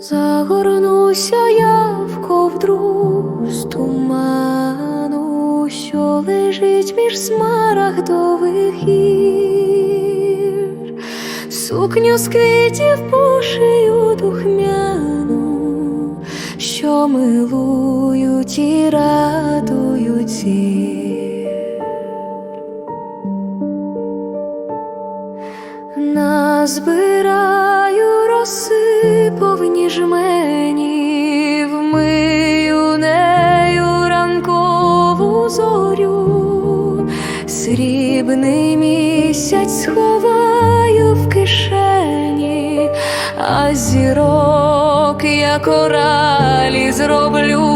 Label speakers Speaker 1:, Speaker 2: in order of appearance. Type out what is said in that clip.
Speaker 1: Загорнуся я в ковдру з туману, що лежить між смарагдових гір, сукню з квітів пошию духмяну, що милують і радують зір. Назбираю роси повні жмені, вмию нею ранкову зорю, срібний місяць сховаю в кишені, а зірок я коралі зроблю